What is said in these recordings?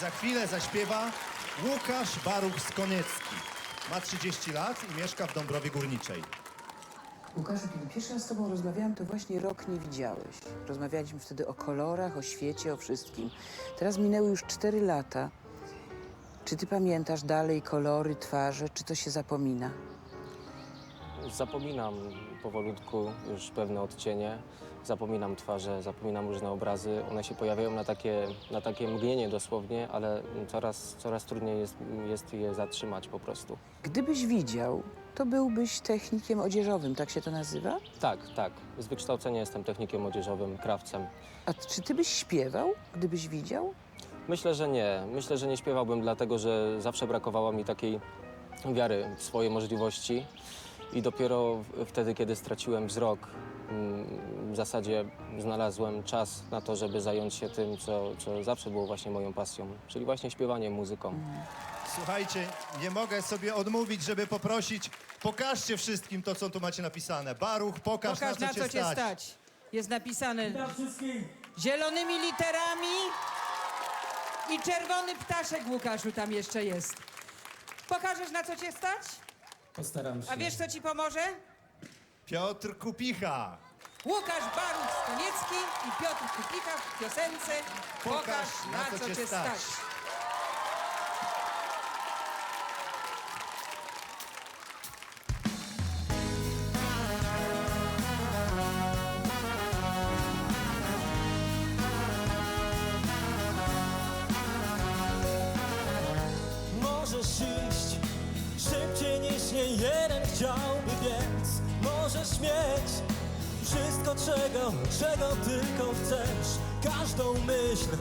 Za chwilę zaśpiewa Łukasz Baruch Skoniecki. Ma 30 lat i mieszka w Dąbrowie Górniczej. Łukaszu, kiedy pierwszy raz z tobą rozmawiałam, to właśnie rok nie widziałeś. Rozmawialiśmy wtedy o kolorach, o świecie, o wszystkim. Teraz minęły już cztery lata. Czy ty pamiętasz dalej kolory, twarze, czy to się zapomina? Zapominam powolutku już pewne odcienie, zapominam twarze, zapominam różne obrazy. One się pojawiają na takie, na takie mgnienie dosłownie, ale coraz, coraz trudniej jest, jest je zatrzymać po prostu. Gdybyś widział, to byłbyś technikiem odzieżowym, tak się to nazywa? Tak, tak. Z wykształcenia jestem technikiem odzieżowym, krawcem. A czy ty byś śpiewał, gdybyś widział? Myślę, że nie. Myślę, że nie śpiewałbym, dlatego że zawsze brakowało mi takiej wiary w swoje możliwości. I dopiero wtedy, kiedy straciłem wzrok, mm, w zasadzie znalazłem czas na to, żeby zająć się tym, co, co zawsze było właśnie moją pasją, czyli właśnie śpiewaniem, muzyką. Słuchajcie, nie mogę sobie odmówić, żeby poprosić, pokażcie wszystkim to, co tu macie napisane. Baruch, pokaż, Pokaż na co cię stać. Jest napisane zielonymi literami i czerwony ptaszek, Łukaszu, tam jeszcze jest. Pokażesz, na co cię stać? Postaram się. A wiesz, co ci pomoże? Piotr Kupicha. Łukasz Baruch Stoniecki i Piotr Kupicha w piosence Pokaż, na, co cię stać. Nie jeden chciałby, więc możesz mieć wszystko, czego, czego tylko chcesz. Każdą myśl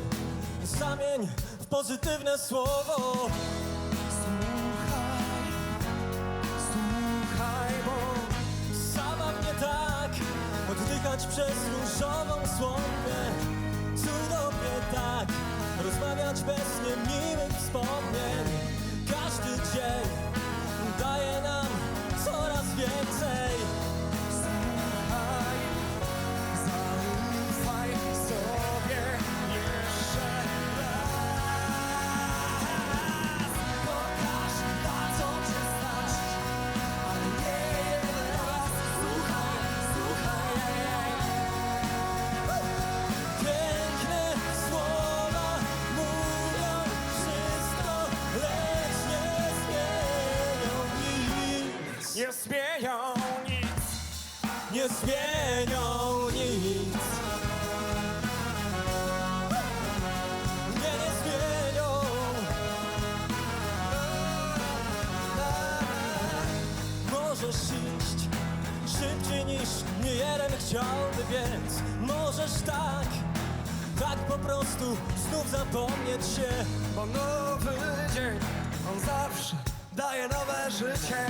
zamień w pozytywne słowo. Słuchaj, słuchaj, bo zabawnie tak oddychać przez różową słomkę. Cudownie tak rozmawiać bez niemiłych wspomnień. Nie zmienią nic. Nie zmienią nic. Nie, nie. Możesz iść szybciej niż nie jeden chciałby, więc możesz tak, tak po prostu znów zapomnieć się. Bo nowy dzień, on zawsze daje nowe życie.